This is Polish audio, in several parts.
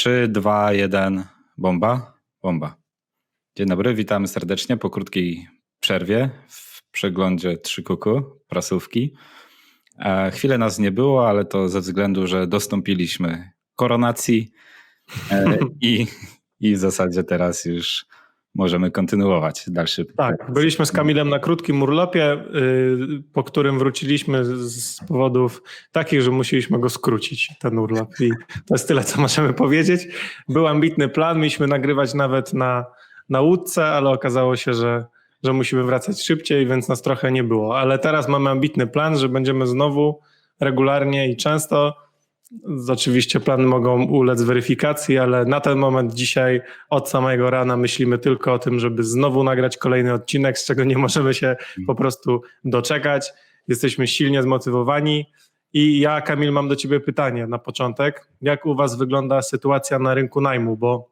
3, 2, 1, bomba, bomba. Dzień dobry, witamy serdecznie po krótkiej przerwie w przeglądzie Trzy Kuku, prasówki. E, chwilę nas nie było, ale to ze względu, że dostąpiliśmy koronacji e, i, i w zasadzie teraz już możemy kontynuować dalszy. Tak, byliśmy z Kamilem na krótkim urlopie, y, po którym wróciliśmy z powodów takich, że musieliśmy go skrócić, ten urlop. I to jest tyle, co możemy powiedzieć. Był ambitny plan, mieliśmy nagrywać nawet na, na łódce, ale okazało się, że, że musimy wracać szybciej, więc nas trochę nie było. Ale teraz mamy ambitny plan, że będziemy znowu regularnie i często Oczywiście plany mogą ulec weryfikacji, ale na ten moment dzisiaj od samego rana myślimy tylko o tym, żeby znowu nagrać kolejny odcinek, z czego nie możemy się po prostu doczekać. Jesteśmy silnie zmotywowani. I ja, Kamil, mam do Ciebie pytanie na początek. Jak u Was wygląda sytuacja na rynku najmu? Bo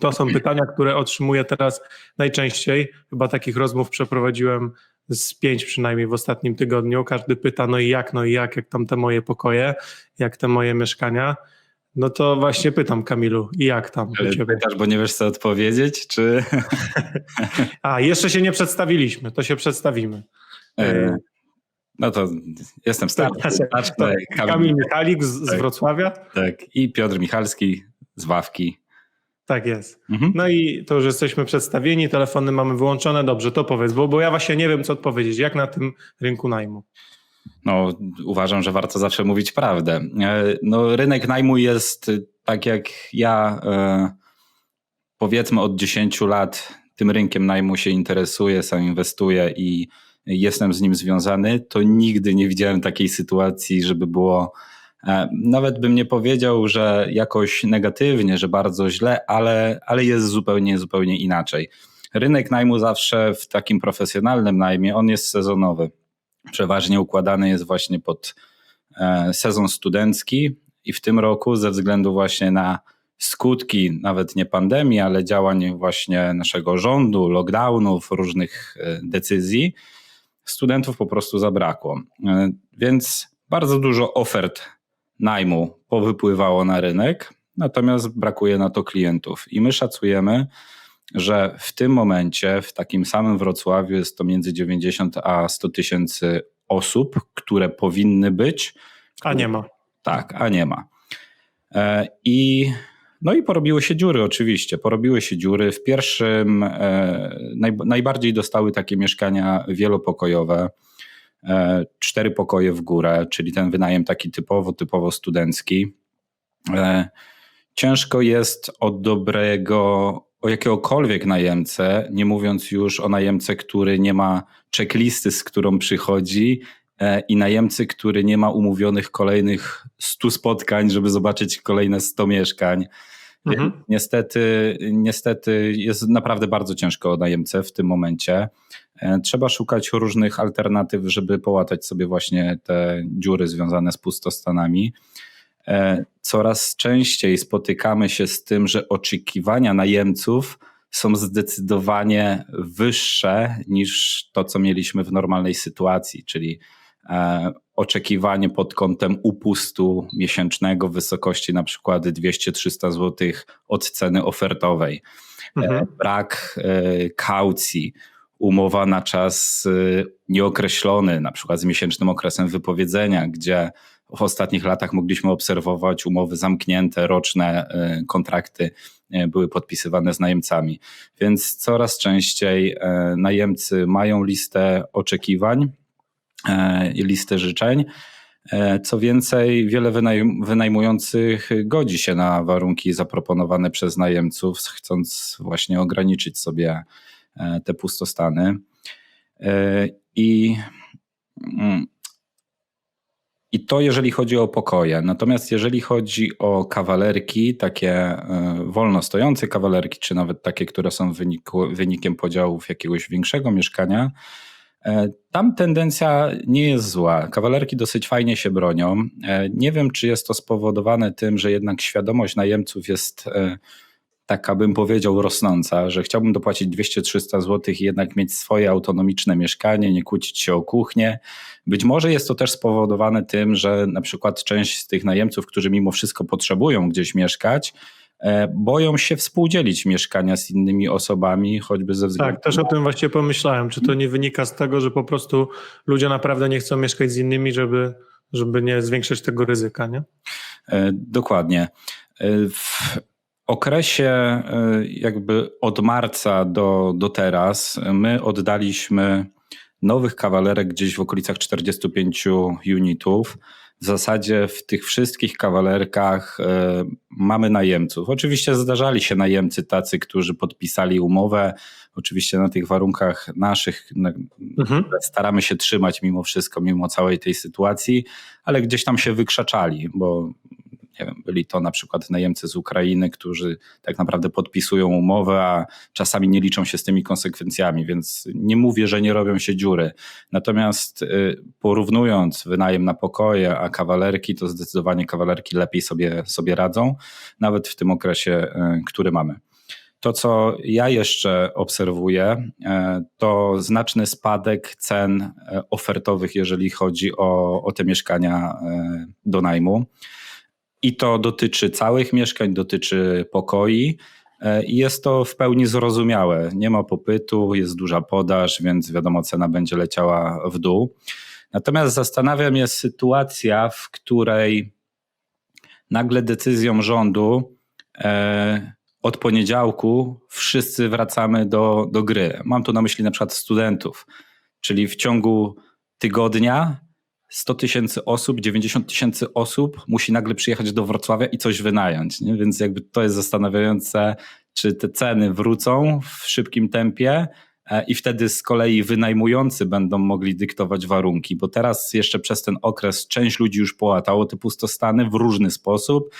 to są pytania, które otrzymuję teraz najczęściej. Chyba takich rozmów przeprowadziłem z pięć przynajmniej w ostatnim tygodniu. Każdy pyta, no i jak, no i jak, jak tam te moje pokoje, jak te moje mieszkania. No to właśnie pytam Kamilu, i jak tam Ale Pytasz, bo nie wiesz co odpowiedzieć, czy... A, jeszcze się nie przedstawiliśmy, to się przedstawimy. E, no to jestem stary. Kamil, Kamil Michalik z, tak, z Wrocławia. Tak, i Piotr Michalski z Wawki. Tak jest. Mhm. No i to już jesteśmy przedstawieni, telefony mamy wyłączone. Dobrze, to powiedz, bo, bo ja właśnie nie wiem, co odpowiedzieć. Jak na tym rynku najmu? No, uważam, że warto zawsze mówić prawdę. E, no, rynek najmu jest tak jak ja, e, powiedzmy od 10 lat tym rynkiem najmu się interesuję, sam inwestuję i jestem z nim związany, to nigdy nie widziałem takiej sytuacji, żeby było nawet bym nie powiedział, że jakoś negatywnie, że bardzo źle, ale, ale jest zupełnie, zupełnie inaczej. Rynek najmu zawsze w takim profesjonalnym najmie, on jest sezonowy. Przeważnie układany jest właśnie pod e, sezon studencki i w tym roku ze względu właśnie na skutki nawet nie pandemii, ale działań właśnie naszego rządu, lockdownów, różnych e, decyzji, studentów po prostu zabrakło. Więc bardzo dużo ofert najmu powypływało na rynek, natomiast brakuje na to klientów. I my szacujemy, że w tym momencie w takim samym Wrocławiu jest to między 90 a 100 tysięcy osób, które powinny być. A nie ma. Tak, a nie ma. E, I no i porobiły się dziury, oczywiście. Porobiły się dziury. W pierwszym e, naj, najbardziej dostały takie mieszkania wielopokojowe cztery pokoje w górę, czyli ten wynajem taki typowo, typowo studencki. E, ciężko jest o dobrego, o jakiegokolwiek najemcę, nie mówiąc już o najemce, który nie ma checklisty, z którą przychodzi e, i najemcy, który nie ma umówionych kolejnych 100 spotkań, żeby zobaczyć kolejne 100 mieszkań. Mhm. Niestety, niestety jest naprawdę bardzo ciężko o najemcę w tym momencie. E, trzeba szukać różnych alternatyw, żeby połatać sobie właśnie te dziury związane z pustostanami. E, coraz częściej spotykamy się z tym, że oczekiwania najemców są zdecydowanie wyższe niż to, co mieliśmy w normalnej sytuacji, czyli e, oczekiwanie pod kątem upustu miesięcznego w wysokości na przykład 200-300 zł od ceny ofertowej, mhm. brak kaucji, umowa na czas y, nieokreślony, na przykład z miesięcznym okresem wypowiedzenia, gdzie w ostatnich latach mogliśmy obserwować umowy zamknięte, roczne y, kontrakty y, były podpisywane z najemcami. Więc coraz częściej najemcy mają listę oczekiwań, listę życzeń. Co więcej, wiele wynajmujących godzi się na warunki zaproponowane przez najemców, chcąc właśnie ograniczyć sobie te pustostany. E, I, mm, I to jeżeli chodzi o pokoje. Natomiast jeżeli chodzi o kawalerki, takie e, wolno stojące kawalerki, czy nawet takie, które są wyniku, wynikiem podziałów jakiegoś większego mieszkania, tam tendencja nie jest zła. Kawalerki dosyć fajnie się bronią. Nie wiem, czy jest to spowodowane tym, że jednak świadomość najemców jest taka bym powiedział rosnąca, że chciałbym dopłacić 200-300 zł i jednak mieć swoje autonomiczne mieszkanie, nie kłócić się o kuchnię. Być może jest to też spowodowane tym, że na przykład część z tych najemców, którzy mimo wszystko potrzebują gdzieś mieszkać, e, boją się współdzielić mieszkania z innymi osobami, choćby ze względu Tak, też o tym właśnie pomyślałem. Czy to nie wynika z tego, że po prostu ludzie naprawdę nie chcą mieszkać z innymi, żeby, żeby nie zwiększać tego ryzyka, nie? E, Dokładnie. E, W okresie e, jakby od marca do, do teraz my oddaliśmy nowych kawalerek gdzieś w okolicach 45 unitów. W zasadzie w tych wszystkich kawalerkach e, mamy najemców. Oczywiście zdarzali się najemcy tacy, którzy podpisali umowę, oczywiście na tych warunkach naszych, na, Mhm. staramy się trzymać mimo wszystko, mimo całej tej sytuacji, ale gdzieś tam się wykrzaczali, bo nie wiem, byli to na przykład najemcy z Ukrainy, którzy tak naprawdę podpisują umowę, a czasami nie liczą się z tymi konsekwencjami, więc nie mówię, że nie robią się dziury. Natomiast y, porównując wynajem na pokoje, a kawalerki, to zdecydowanie kawalerki lepiej sobie, sobie radzą, nawet w tym okresie, y, który mamy. To, co ja jeszcze obserwuję, e, to znaczny spadek cen ofertowych, jeżeli chodzi o, o te mieszkania do najmu. I to dotyczy całych mieszkań, dotyczy pokoi. e, I jest to w pełni zrozumiałe. Nie ma popytu, jest duża podaż, więc wiadomo, cena będzie leciała w dół. Natomiast zastanawia mnie sytuacja, w której nagle decyzją rządu e, od poniedziałku wszyscy wracamy do, do gry. Mam tu na myśli na przykład studentów, czyli w ciągu tygodnia 100 tysięcy osób, 90 tysięcy osób musi nagle przyjechać do Wrocławia i coś wynająć. Nie? Więc jakby to jest zastanawiające, czy te ceny wrócą w szybkim tempie e, i wtedy z kolei wynajmujący będą mogli dyktować warunki, bo teraz jeszcze przez ten okres część ludzi już połatało te pustostany w różny sposób.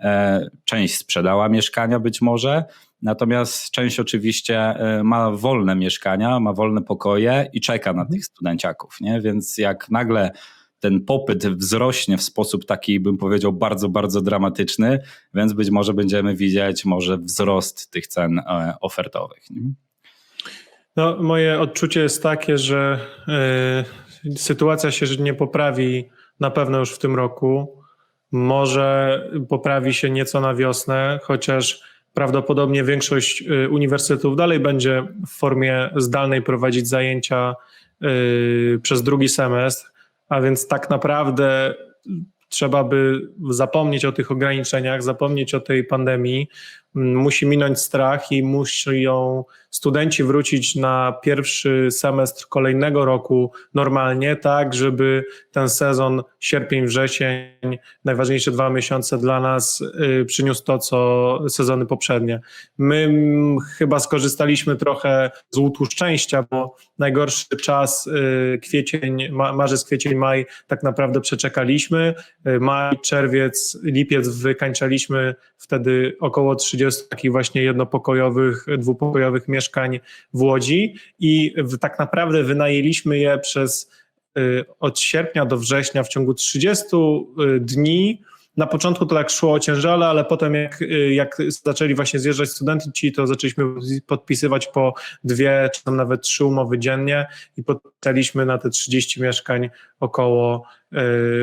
E, Część sprzedała mieszkania być może, natomiast część oczywiście e, ma wolne mieszkania, ma wolne pokoje i czeka na tych studenciaków. Nie? Więc jak nagle ten popyt wzrośnie w sposób taki, bym powiedział, bardzo, bardzo dramatyczny, więc być może będziemy widzieć może wzrost tych cen e, ofertowych. No, moje odczucie jest takie, że y, sytuacja się nie poprawi na pewno już w tym roku. Może poprawi się nieco na wiosnę, chociaż prawdopodobnie większość y, uniwersytetów dalej będzie w formie zdalnej prowadzić zajęcia y, przez drugi semestr, a więc tak naprawdę trzeba by zapomnieć o tych ograniczeniach, zapomnieć o tej pandemii. Mm, Musi minąć strach i muszą studenci wrócić na pierwszy semestr kolejnego roku normalnie, tak, żeby ten sezon sierpień, wrzesień, najważniejsze dwa miesiące dla nas y, przyniósł to, co sezony poprzednie. My mm, chyba skorzystaliśmy trochę z łutu szczęścia, bo najgorszy czas y, kwiecień, ma, marzec, kwiecień, maj tak naprawdę przeczekaliśmy. Y, Maj, czerwiec, lipiec wykańczaliśmy wtedy około 30 takich właśnie jednopokojowych, dwupokojowych mieszkań w Łodzi i tak naprawdę wynajęliśmy je przez y, od sierpnia do września w ciągu 30 y, dni. Na początku to tak szło ociężale, ale potem jak, y, jak zaczęli właśnie zjeżdżać studenci, to zaczęliśmy podpisywać po dwie, czy tam nawet trzy umowy dziennie i podpisaliśmy na te 30 mieszkań około,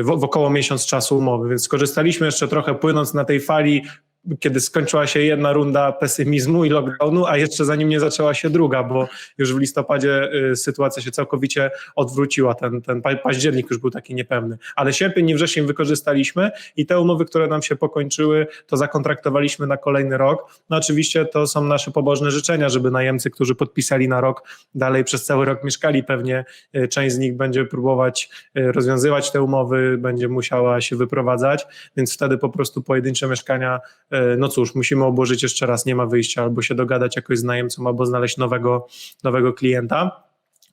w, w około miesiąc czasu umowy, więc skorzystaliśmy jeszcze trochę płynąc na tej fali kiedy skończyła się jedna runda pesymizmu i lockdownu, a jeszcze zanim nie zaczęła się druga, bo już w listopadzie y, sytuacja się całkowicie odwróciła. Ten, ten pa- październik już był taki niepewny. Ale sierpień i wrzesień wykorzystaliśmy i te umowy, które nam się pokończyły, to zakontraktowaliśmy na kolejny rok. No oczywiście to są nasze pobożne życzenia, żeby najemcy, którzy podpisali na rok, dalej przez cały rok mieszkali. Pewnie y, część z nich będzie próbować y, rozwiązywać te umowy, będzie musiała się wyprowadzać, więc wtedy po prostu pojedyncze mieszkania no cóż, musimy obłożyć jeszcze raz, nie ma wyjścia, albo się dogadać jakoś z najemcą, albo znaleźć nowego, nowego klienta.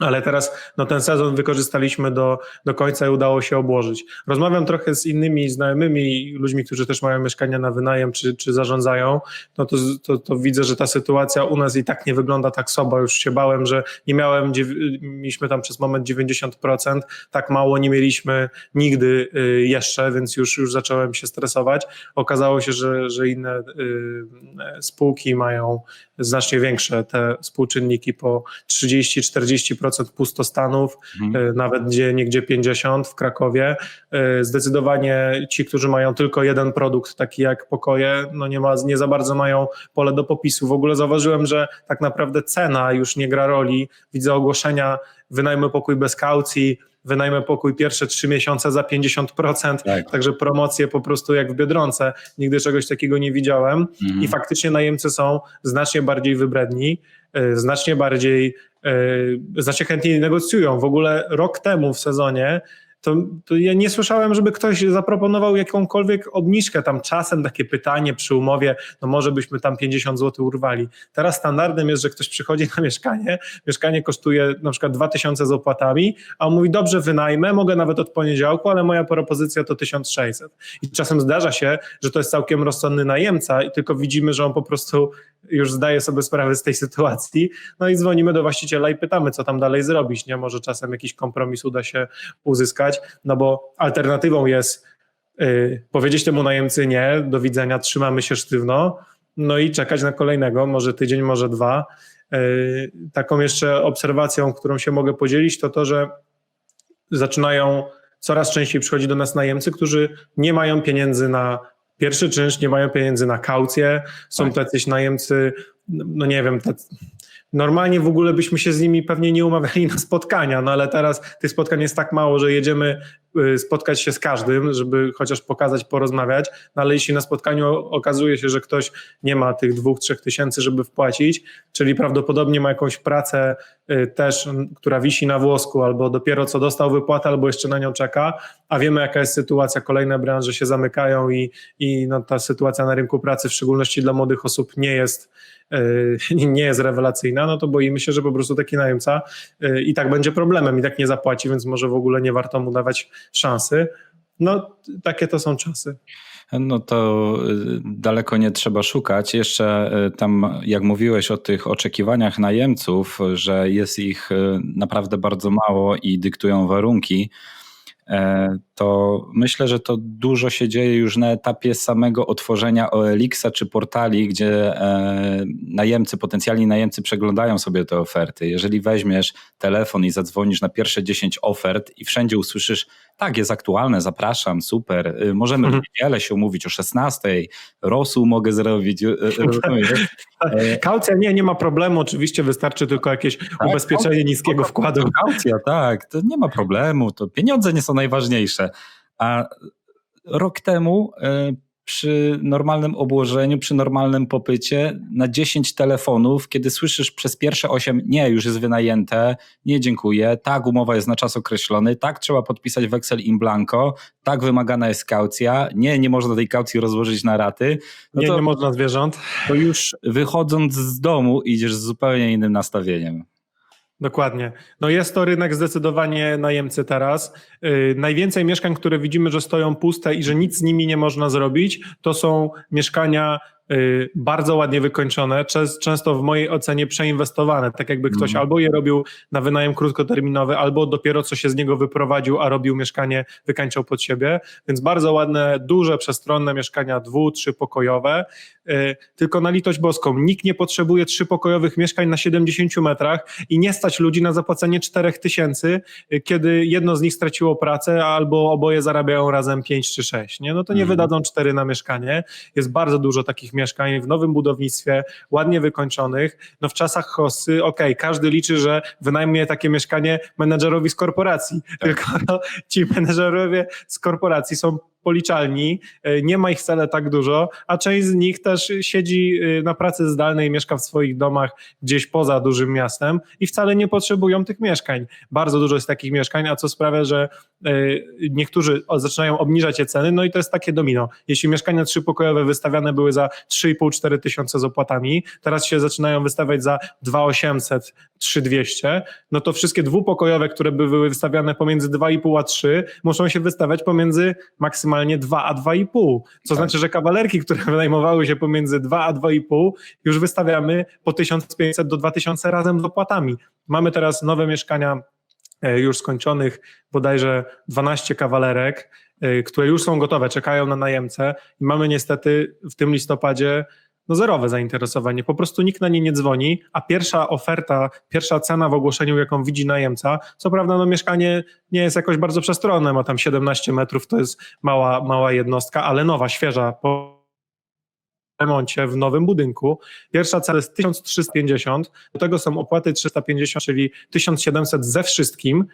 Ale teraz no, ten sezon wykorzystaliśmy do, do końca i udało się obłożyć. Rozmawiam trochę z innymi znajomymi, ludźmi, którzy też mają mieszkania na wynajem czy, czy zarządzają. No to, to, to widzę, że ta sytuacja u nas i tak nie wygląda tak słabo. Już się bałem, że nie miałem, mieliśmy tam przez moment 90%, tak mało nie mieliśmy nigdy y, jeszcze, więc już, już zacząłem się stresować. Okazało się, że, że inne y, spółki mają znacznie większe te współczynniki po 30-40%, 40% pustostanów, Mhm. y, nawet gdzie niegdzie 50 w Krakowie. Y, Zdecydowanie ci, którzy mają tylko jeden produkt, taki jak pokoje, no nie, ma, nie za bardzo mają pole do popisu. W ogóle zauważyłem, że tak naprawdę cena już nie gra roli. Widzę ogłoszenia, wynajmę pokój bez kaucji, wynajmę pokój pierwsze trzy miesiące za 50%, Tak. także promocje po prostu jak w Biedronce. Nigdy czegoś takiego nie widziałem Mhm. i faktycznie najemcy są znacznie bardziej wybredni, y, znacznie bardziej, y, znacznie chętniej negocjują. W ogóle rok temu w sezonie to, to ja nie słyszałem, żeby ktoś zaproponował jakąkolwiek obniżkę, tam czasem takie pytanie przy umowie, no może byśmy tam 50 zł urwali. Teraz standardem jest, że ktoś przychodzi na mieszkanie, mieszkanie kosztuje na przykład 2000 z opłatami, a on mówi, dobrze wynajmę, mogę nawet od poniedziałku, ale moja propozycja to 1600. I czasem zdarza się, że to jest całkiem rozsądny najemca i tylko widzimy, że on po prostu już zdaje sobie sprawę z tej sytuacji, no i dzwonimy do właściciela i pytamy, co tam dalej zrobić, nie? Może czasem jakiś kompromis uda się uzyskać, no bo alternatywą jest y, powiedzieć temu najemcy nie, do widzenia, trzymamy się sztywno, no i czekać na kolejnego, może tydzień, może dwa. Y, taką jeszcze obserwacją, którą się mogę podzielić, to to, że zaczynają coraz częściej przychodzi do nas najemcy, którzy nie mają pieniędzy na pierwszy czynsz, nie mają pieniędzy na kaucję, są Tak. tacyś najemcy, no nie wiem, tacy, normalnie w ogóle byśmy się z nimi pewnie nie umawiali na spotkania, no ale teraz tych spotkań jest tak mało, że jedziemy spotkać się z każdym, żeby chociaż pokazać, porozmawiać, no ale jeśli na spotkaniu okazuje się, że ktoś nie ma tych dwóch, trzech tysięcy, żeby wpłacić, czyli prawdopodobnie ma jakąś pracę y, też, która wisi na włosku, albo dopiero co dostał wypłatę, albo jeszcze na nią czeka, a wiemy jaka jest sytuacja, kolejne branże się zamykają i, i no, ta sytuacja na rynku pracy, w szczególności dla młodych osób nie jest y, nie jest rewelacyjna, no to boimy się, że po prostu taki najemca y, i tak będzie problemem, i tak nie zapłaci, więc może w ogóle nie warto mu dawać szansy. No, takie to są czasy. No to y, daleko nie trzeba szukać. Jeszcze y, tam, jak mówiłeś o tych oczekiwaniach najemców, że jest ich y, naprawdę bardzo mało i dyktują warunki, e, to myślę, że to dużo się dzieje już na etapie samego otworzenia OLX-a czy portali, gdzie e, najemcy, potencjalni najemcy przeglądają sobie te oferty. Jeżeli weźmiesz telefon i zadzwonisz na pierwsze 10 ofert i wszędzie usłyszysz, tak, jest aktualne, zapraszam, super, y, możemy Mhm. w niedzielę się umówić o 16, rosół mogę zrobić, y, y, rozumiesz? E, Kaucja nie, nie ma problemu, oczywiście wystarczy tylko jakieś ubezpieczenie niskiego wkładu. Kaucja, tak, to nie ma problemu, to pieniądze nie są najważniejsze. A rok temu y, przy normalnym obłożeniu, przy normalnym popycie na 10 telefonów, kiedy słyszysz przez pierwsze 8, nie, już jest wynajęte, nie dziękuję, tak, umowa jest na czas określony, tak, trzeba podpisać weksel in blanco, tak, wymagana jest kaucja, nie, nie można tej kaucji rozłożyć na raty, no Nie, to, nie można zwierząt. to już wychodząc z domu idziesz z zupełnie innym nastawieniem. Dokładnie. No jest to rynek zdecydowanie najemcy teraz. Yy, najwięcej mieszkań, które widzimy, że stoją puste i że nic z nimi nie można zrobić, to są mieszkania bardzo ładnie wykończone, często w mojej ocenie przeinwestowane, tak jakby ktoś Mhm. albo je robił na wynajem krótkoterminowy, albo dopiero co się z niego wyprowadził, a robił mieszkanie, wykańczał pod siebie, więc bardzo ładne, duże, przestronne mieszkania dwu, trzypokojowe, yy, tylko na litość boską, nikt nie potrzebuje trzypokojowych mieszkań na 70 metrach i nie stać ludzi na zapłacenie 4 tysięcy, y, kiedy jedno z nich straciło pracę, albo oboje zarabiają razem 5 czy 6. Nie? No to nie Mhm. wydadzą 4 na mieszkanie. Jest bardzo dużo takich mieszkań w nowym budownictwie, ładnie wykończonych. No w czasach hossy, okej, każdy liczy, że wynajmuje takie mieszkanie menedżerowi z korporacji, tylko no, ci menedżerowie z korporacji są policzalni, y, nie ma ich wcale tak dużo, a część z nich też siedzi y, na pracy zdalnej, mieszka w swoich domach gdzieś poza dużym miastem i wcale nie potrzebują tych mieszkań. Bardzo dużo jest takich mieszkań, a co sprawia, że y, niektórzy zaczynają obniżać je ceny, no i to jest takie domino. Jeśli mieszkania trzypokojowe wystawiane były za 3,5-4 tysiące z opłatami, teraz się zaczynają wystawiać za 2,800, 3,200, no to wszystkie dwupokojowe, które by były wystawiane pomiędzy 2,5 a 3, muszą się wystawiać pomiędzy maksymalnie 2 a 2,5. Co Tak. znaczy, że kawalerki, które wynajmowały się pomiędzy 2 a 2,5, już wystawiamy po 1500 do 2000 razem z opłatami. Mamy teraz nowe mieszkania już skończonych, bodajże 12 kawalerek, e, które już są gotowe, czekają na najemcę i mamy niestety w tym listopadzie no zerowe zainteresowanie. Po prostu nikt na nie nie dzwoni, a pierwsza oferta, pierwsza cena w ogłoszeniu, jaką widzi najemca, co prawda no mieszkanie nie jest jakoś bardzo przestronne, ma tam 17 metrów, to jest mała, mała jednostka, ale nowa, świeża, po remoncie w nowym budynku. Pierwsza cena jest 1350, do tego są opłaty 350, czyli 1700 ze wszystkim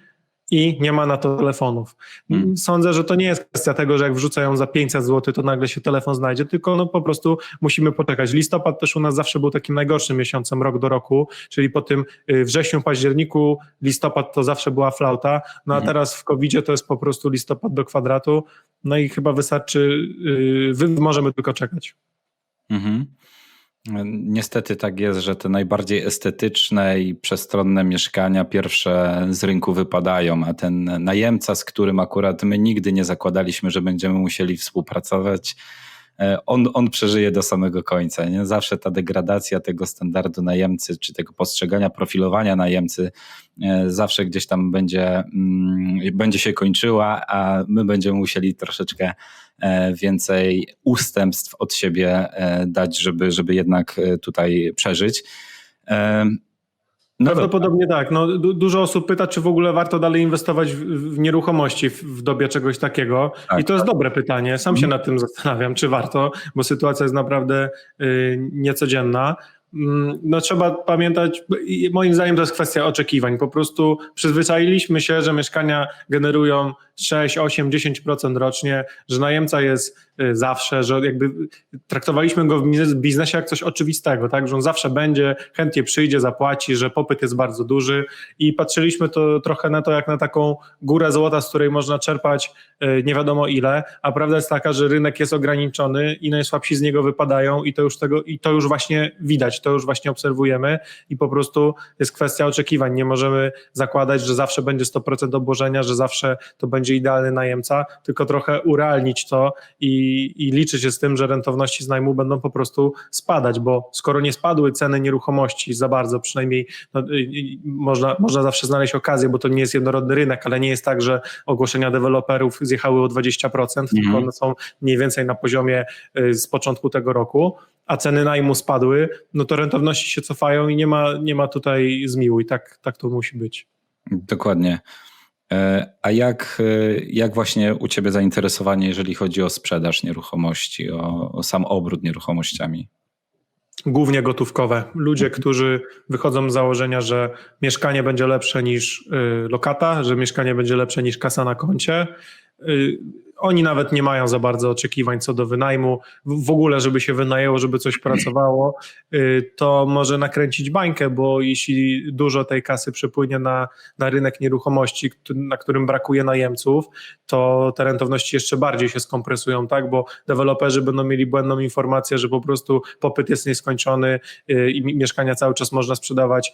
i nie ma na to telefonów. Hmm. Sądzę, że to nie jest kwestia tego, że jak wrzucają za 500 zł, to nagle się telefon znajdzie, tylko no po prostu musimy poczekać. Listopad też u nas zawsze był takim najgorszym miesiącem rok do roku, czyli po tym y, wrześniu, październiku, listopad to zawsze była flauta, no a Mhm. teraz w covid to jest po prostu listopad do kwadratu, no i chyba wystarczy, yy, możemy tylko czekać. Mhm. Niestety tak jest, że te najbardziej estetyczne i przestronne mieszkania pierwsze z rynku wypadają, a ten najemca, z którym akurat my nigdy nie zakładaliśmy, że będziemy musieli współpracować, e, on, on przeżyje do samego końca. Nie? Zawsze ta degradacja tego standardu najemcy, czy tego postrzegania, profilowania najemcy, e, zawsze gdzieś tam będzie, mm, będzie się kończyła, a my będziemy musieli troszeczkę więcej ustępstw od siebie e, dać, żeby, żeby jednak e, tutaj przeżyć. E, No. Prawdopodobnie tak. No, du dużo osób pyta, czy w ogóle warto dalej inwestować w, w nieruchomości w, w dobie czegoś takiego. Tak, I to jest dobre pytanie. Sam się nad tym zastanawiam, czy warto, bo sytuacja jest naprawdę y, niecodzienna. Mm, No trzeba pamiętać, moim zdaniem to jest kwestia oczekiwań. Po prostu przyzwyczailiśmy się, że mieszkania generują 6, 8, 10% rocznie, że najemca jest y, zawsze, że jakby traktowaliśmy go w biznes- biznesie jak coś oczywistego, tak, że on zawsze będzie, chętnie przyjdzie, zapłaci, że popyt jest bardzo duży. I patrzyliśmy to trochę na to jak na taką górę złota, z której można czerpać y, nie wiadomo ile, a prawda jest taka, że rynek jest ograniczony i najsłabsi z niego wypadają i to już tego i to już właśnie widać, to już właśnie obserwujemy i po prostu jest kwestia oczekiwań. Nie możemy zakładać, że zawsze będzie 100% obłożenia, że zawsze to będzie idealny najemca, tylko trochę urealnić to i, i liczyć się z tym, że rentowności z najmu będą po prostu spadać, bo skoro nie spadły ceny nieruchomości za bardzo, przynajmniej no, można, można zawsze znaleźć okazję, bo to nie jest jednorodny rynek, ale nie jest tak, że ogłoszenia deweloperów zjechały o 20%, tylko one są mniej więcej na poziomie y, z początku tego roku, a ceny najmu spadły, no to rentowności się cofają i nie ma, nie ma tutaj zmiłu i tak, tak to musi być. Dokładnie. E, A jak, e, jak właśnie u Ciebie zainteresowanie, jeżeli chodzi o sprzedaż nieruchomości, o, o sam obrót nieruchomościami? Głównie gotówkowe. Ludzie, którzy wychodzą z założenia, że mieszkanie będzie lepsze niż y, lokata, że mieszkanie będzie lepsze niż kasa na koncie. Y, oni nawet nie mają za bardzo oczekiwań co do wynajmu, w, ogóle, żeby się wynajęło, żeby coś pracowało, y, to może nakręcić bańkę, bo jeśli dużo tej kasy przepłynie na, na rynek nieruchomości, na którym brakuje najemców, to te rentowności jeszcze bardziej się skompresują, tak? Bo deweloperzy będą mieli błędną informację, że po prostu popyt jest nieskończony y, i mi- mieszkania cały czas można sprzedawać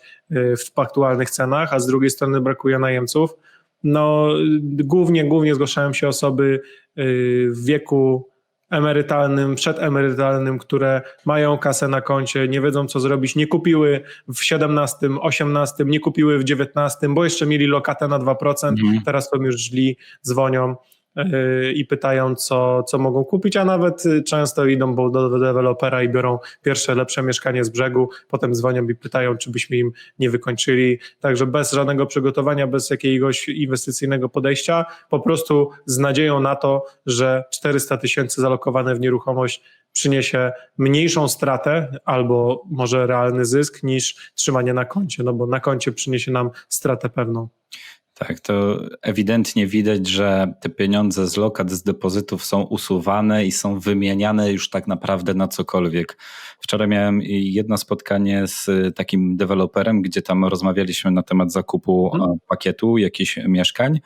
w aktualnych cenach, a z drugiej strony brakuje najemców. No, głównie, głównie zgłaszają się osoby y, w wieku emerytalnym, przedemerytalnym, które mają kasę na koncie, nie wiedzą co zrobić, nie kupiły w 17, 18, nie kupiły w 19, bo jeszcze mieli lokatę na 2%, Mhm. teraz są już źli, dzwonią i pytają, co, co mogą kupić, a nawet y, często idą do dewelopera i biorą pierwsze lepsze mieszkanie z brzegu, potem dzwonią i pytają, czy byśmy im nie wykończyli. Także bez żadnego przygotowania, bez jakiegoś inwestycyjnego podejścia, po prostu z nadzieją na to, że 400 tysięcy zalokowane w nieruchomość przyniesie mniejszą stratę albo może realny zysk niż trzymanie na koncie, no bo na koncie przyniesie nam stratę pewną. Tak, to ewidentnie widać, że te pieniądze z lokat, z depozytów są usuwane i są wymieniane już tak naprawdę na cokolwiek. Wczoraj miałem jedno spotkanie z takim deweloperem, gdzie tam rozmawialiśmy na temat zakupu e, pakietu jakichś mieszkań.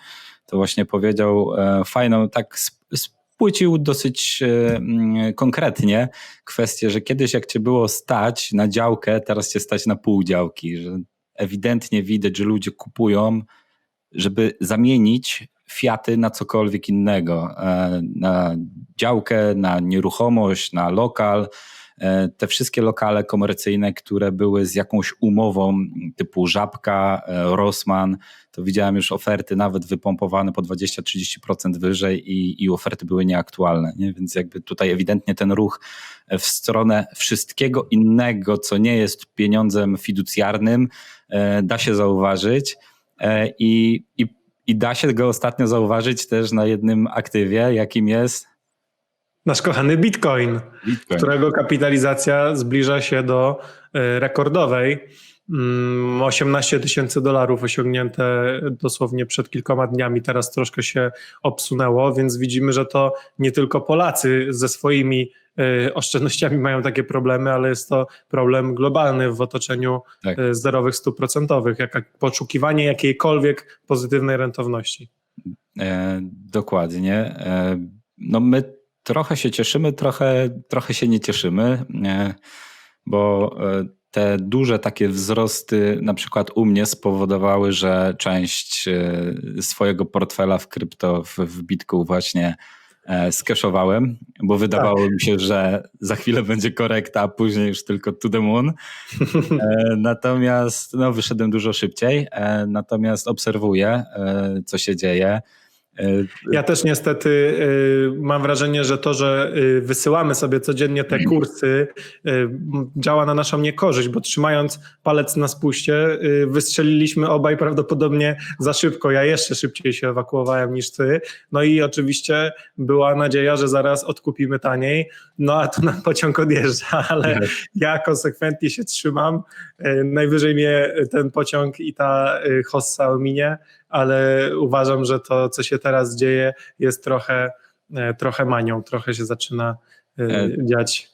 To właśnie powiedział e, fajną, tak sp- spłycił dosyć e, mm, konkretnie kwestię, że kiedyś jak cię było stać na działkę, teraz cię stać na pół działki, że ewidentnie widać, że ludzie kupują żeby zamienić Fiaty na cokolwiek innego, e, na działkę, na nieruchomość, na lokal, e, te wszystkie lokale komercyjne, które były z jakąś umową typu Żabka, e, Rossmann, to widziałem już oferty nawet wypompowane po 20-30% wyżej i, i oferty były nieaktualne. Nie? Więc jakby tutaj ewidentnie ten ruch w stronę wszystkiego innego, co nie jest pieniądzem fiducjarnym, da się zauważyć i, i, i da się go ostatnio zauważyć też na jednym aktywie, jakim jest Nasz kochany Bitcoin, Bitcoin. którego kapitalizacja zbliża się do e, rekordowej. 18 mm, tysięcy dolarów osiągnięte dosłownie przed kilkoma dniami, teraz troszkę się obsunęło, więc widzimy, że to nie tylko Polacy ze swoimi e, oszczędnościami mają takie problemy, ale jest to problem globalny w otoczeniu tak. E, zerowych stóp procentowych, jak poszukiwanie jakiejkolwiek pozytywnej rentowności. E, dokładnie. E, no my trochę się cieszymy, trochę, trochę się nie cieszymy, e, bo te duże takie wzrosty, na przykład u mnie, spowodowały, że część e, swojego portfela w krypto, w, w Bitku właśnie e, skeszowałem, bo wydawało tak. mi się, że za chwilę będzie korekta, a później już tylko to the moon. E, natomiast no, wyszedłem dużo szybciej, natomiast obserwuję, co się dzieje. Ja też niestety y, mam wrażenie, że to, że y, wysyłamy sobie codziennie te kursy, y, działa na naszą niekorzyść, bo trzymając palec na spuście, wystrzeliliśmy obaj prawdopodobnie za szybko. Ja jeszcze szybciej się ewakuowałem niż ty. No i oczywiście była nadzieja, że zaraz odkupimy taniej, no a tu nam pociąg odjeżdża, ale ja konsekwentnie się trzymam. Najwyżej mnie ten pociąg i ta hossa ominie ale uważam, że to, co się teraz dzieje, jest trochę, e, trochę manią, trochę się zaczyna e, e, dziać.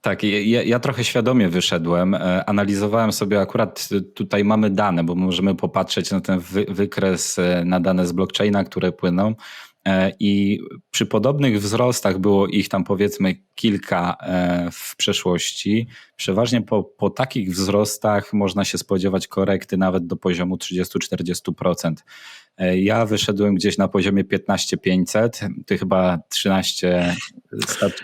Tak, ja, ja, trochę świadomie wyszedłem. Analizowałem sobie akurat tutaj mamy dane, bo możemy popatrzeć na ten wy, wykres, na dane z blockchaina, które płyną. E, I przy podobnych wzrostach było ich tam powiedzmy kilka e, w przeszłości. Przeważnie po, po takich wzrostach można się spodziewać korekty nawet do poziomu 30-40%. E, ja wyszedłem gdzieś na poziomie 15500, ty chyba 13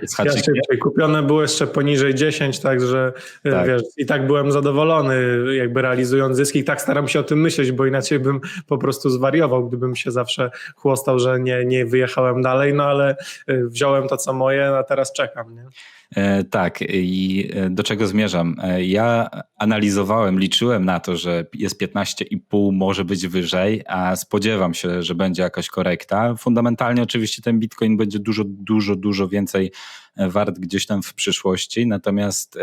z haczykiem. Ja kupione było jeszcze poniżej 10, także e, tak. wiesz, i tak byłem zadowolony jakby realizując zyski i tak staram się o tym myśleć, bo inaczej bym po prostu zwariował, gdybym się zawsze chłostał, że nie, nie wyjechałem dalej, no ale e, wziąłem to co moje, a teraz czekam. Nie? E, tak, i e, do czego zmierzam? E, ja analizowałem, liczyłem na to, że jest 15,5, może być wyżej, a spodziewam się, że będzie jakaś korekta. Fundamentalnie oczywiście ten Bitcoin będzie dużo, dużo, dużo więcej wart gdzieś tam w przyszłości. Natomiast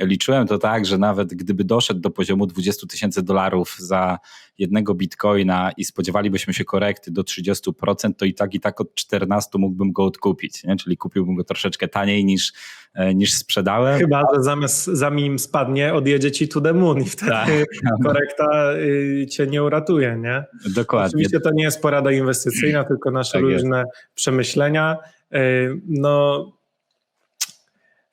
liczyłem to tak, że nawet gdyby doszedł do poziomu 20 tysięcy dolarów za jednego bitcoina i spodziewalibyśmy się korekty do 30%, to i tak i tak od 14 mógłbym go odkupić, nie? czyli kupiłbym go troszeczkę taniej niż, e, niż sprzedałem. Chyba, że zamiast zanim spadnie, odjedzie ci to the moon i wtedy tak. korekta y, cię nie uratuje, nie? Dokładnie. Oczywiście to nie jest porada inwestycyjna, tylko nasze tak różne jest. przemyślenia. Y, no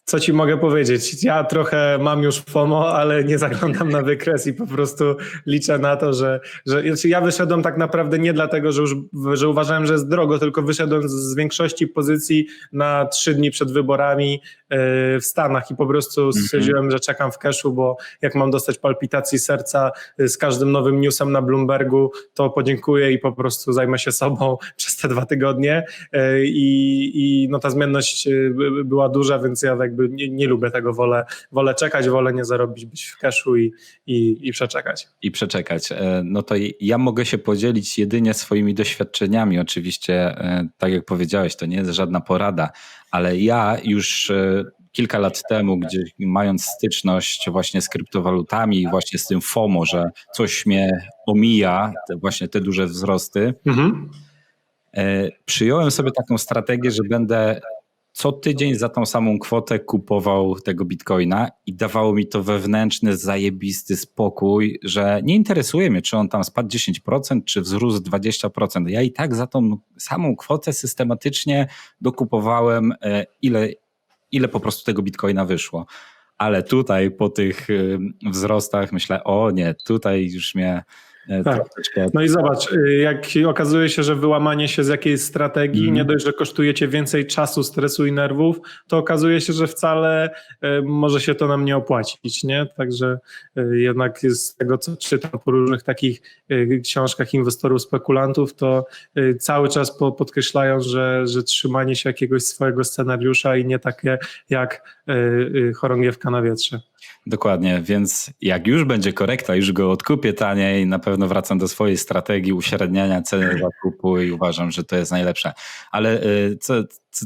co ci mogę powiedzieć? Ja trochę mam już FOMO, ale nie zaglądam na wykres i po prostu liczę na to, że, że znaczy ja wyszedłem tak naprawdę nie dlatego, że już że uważałem, że jest drogo, tylko wyszedłem z większości pozycji na trzy dni przed wyborami e, w Stanach i po prostu mhm. stwierdziłem, że czekam w cashu, bo jak mam dostać palpitacji serca e, z każdym nowym newsem na Bloombergu, to podziękuję i po prostu zajmę się sobą przez te dwa tygodnie e, i, i no ta zmienność była duża, więc ja jakby jakby nie, nie, lubię tego, wolę, wolę czekać, wolę nie zarobić, być w cashu i, i, i przeczekać. I przeczekać. E, no to ja mogę się podzielić jedynie swoimi doświadczeniami. Oczywiście, e, tak jak powiedziałeś, to nie jest żadna porada, ale ja już e, kilka lat temu, gdzie mając styczność właśnie z kryptowalutami i właśnie z tym FOMO, że coś mnie omija, te, właśnie te duże wzrosty, mhm. przyjąłem sobie taką strategię, że będę co tydzień za tą samą kwotę kupował tego bitcoina i dawało mi to wewnętrzny, zajebisty spokój, że nie interesuje mnie, czy on tam spadł 10%, czy wzrósł 20%. Ja i tak za tą samą kwotę systematycznie dokupowałem, e, ile, ile po prostu tego bitcoina wyszło. Ale tutaj po tych e, wzrostach myślę, o nie, tutaj już mnie Tak. troszeczkę. No i zobacz, y, jak okazuje się, że wyłamanie się z jakiejś strategii Mhm. nie dość, że kosztuje cię więcej czasu, stresu i nerwów, to okazuje się, że wcale y, może się to nam nie opłacić, nie? Także y, jednak z tego, co czytam po różnych takich książkach inwestorów, spekulantów, to cały czas po, podkreślają, że, że trzymanie się jakiegoś swojego scenariusza i nie takie jak chorągiewka na wietrze. Dokładnie, więc jak już będzie korekta, już go odkupię taniej, na pewno wracam do swojej strategii uśredniania ceny zakupu i uważam, że to jest najlepsze. Ale y, co,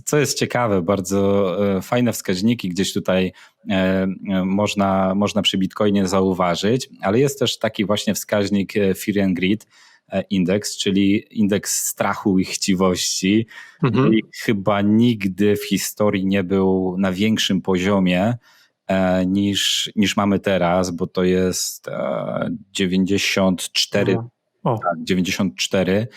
co- jest ciekawe, bardzo y, fajne wskaźniki gdzieś tutaj e, e, można, można przy Bitcoinie zauważyć, ale jest też taki właśnie wskaźnik e, Fear and Greed e, Index, czyli indeks strachu i chciwości. Mhm. I chyba nigdy w historii nie był na większym poziomie e, niż, niż mamy teraz, bo to jest e, 94, O. tak, 94, e,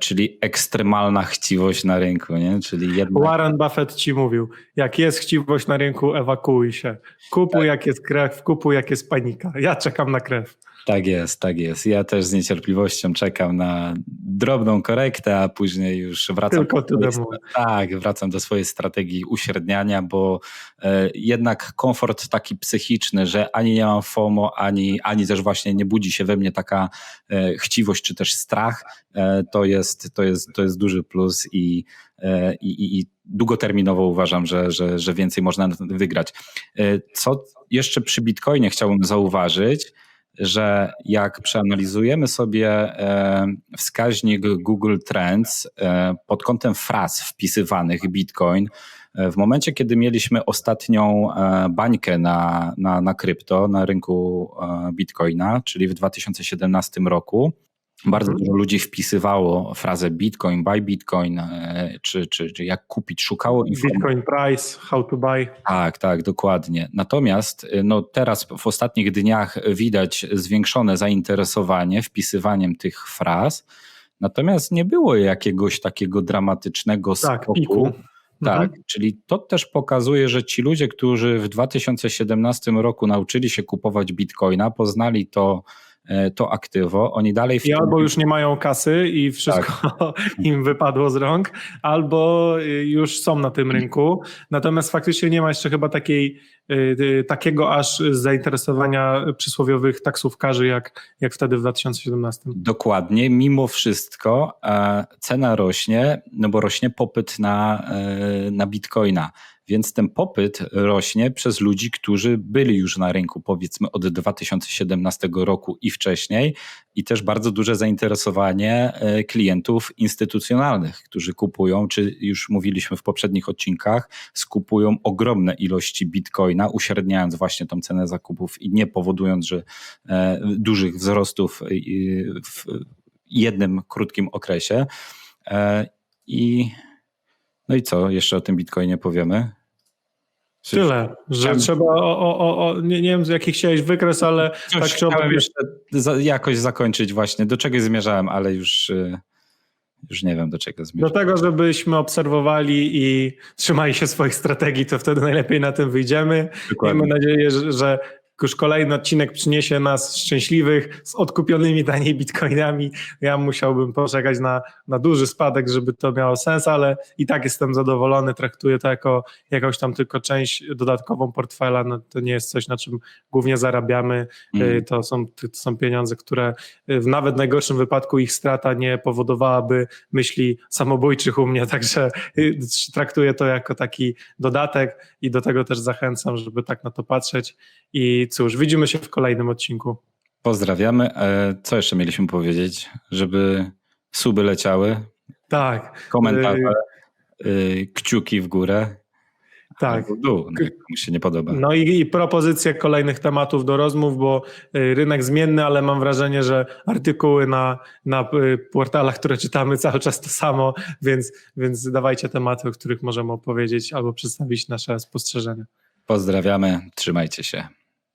czyli ekstremalna chciwość na rynku, nie? Czyli jednak, Warren Buffett ci mówił, jak jest chciwość na rynku, ewakuuj się. Kupuj jak jest krew, kupuj jak jest panika. Ja czekam na krew. tak jest, tak jest. Ja też z niecierpliwością czekam na drobną korektę, a później już wracam Tylko ty do do swojej, tak, wracam do swojej strategii uśredniania, bo e, jednak komfort taki psychiczny, że ani nie mam FOMO, ani, ani też właśnie nie budzi się we mnie taka e, chciwość czy też strach, e, to, jest, to, jest, to jest duży plus i, e, i, i, i długoterminowo uważam, że, że, że więcej można wygrać. E, Co jeszcze przy Bitcoinie chciałbym zauważyć, że jak przeanalizujemy sobie e, wskaźnik Google Trends pod kątem fraz wpisywanych Bitcoin, w momencie, kiedy mieliśmy ostatnią bańkę na, na, na krypto, na rynku Bitcoina, czyli w 2017 roku, bardzo Mhm. dużo ludzi wpisywało frazę Bitcoin, buy Bitcoin, e, czy, czy, czy jak kupić, szukało informacji. Bitcoin price, how to buy. Tak, tak, dokładnie. Natomiast y, no, teraz w ostatnich dniach widać zwiększone zainteresowanie wpisywaniem tych fraz, natomiast nie było jakiegoś takiego dramatycznego Tak, skoku. piku. Tak, Mhm. czyli to też pokazuje, że ci ludzie, którzy w 2017 roku nauczyli się kupować bitcoina, poznali to, e, to aktywo, oni dalej w I albo już nie mają kasy i wszystko im wypadło z rąk, albo y, już są na tym rynku. Natomiast faktycznie nie ma jeszcze chyba takiej, y, y, takiego aż zainteresowania przysłowiowych taksówkarzy jak, jak wtedy w 2017. Dokładnie, mimo wszystko e, cena rośnie, no bo rośnie popyt na, e, na bitcoina. Więc ten popyt rośnie przez ludzi, którzy byli już na rynku, powiedzmy od 2017 roku i wcześniej, i też bardzo duże zainteresowanie e, klientów instytucjonalnych, którzy kupują, czy już mówiliśmy w poprzednich odcinkach, skupują ogromne ilości bitcoina, uśredniając właśnie tą cenę zakupów i nie powodując, że e, dużych wzrostów e, w jednym krótkim okresie. I no i co jeszcze o tym bitcoinie powiemy? Tyle, że Chciałem- trzeba o, o, o, nie, nie wiem jaki chciałeś wykres, ale Coś tak owak jeszcze za, jakoś zakończyć właśnie, do czegoś zmierzałem, ale już, e, już nie wiem do czego Do zmierzałem. tego, żebyśmy obserwowali i trzymali się swoich strategii, to wtedy najlepiej na tym wyjdziemy. Dokładnie. Miejmy nadzieję, że, że już kolejny odcinek przyniesie nas szczęśliwych z odkupionymi taniej bitcoinami. Ja musiałbym poczekać na, na duży spadek, żeby to miało sens, ale i tak jestem zadowolony. Traktuję to jako jakąś tam tylko część dodatkową portfela. No, to nie jest coś, na czym głównie zarabiamy. Mm. Y, To są, to są pieniądze, które y, w nawet najgorszym wypadku ich strata nie powodowałaby myśli samobójczych u mnie, także y, traktuję to jako taki dodatek i do tego też zachęcam, żeby tak na to patrzeć. I cóż, widzimy się w kolejnym odcinku. Pozdrawiamy. E, Co jeszcze mieliśmy powiedzieć? Żeby suby leciały, Tak, komentarze, y, kciuki w górę. tak. dół, no, się nie podoba. No i, i propozycje kolejnych tematów do rozmów, bo y, rynek zmienny, ale mam wrażenie, że artykuły na, na y, portalach, które czytamy cały czas to samo, więc, więc dawajcie tematy, o których możemy opowiedzieć albo przedstawić nasze spostrzeżenia. Pozdrawiamy, trzymajcie się.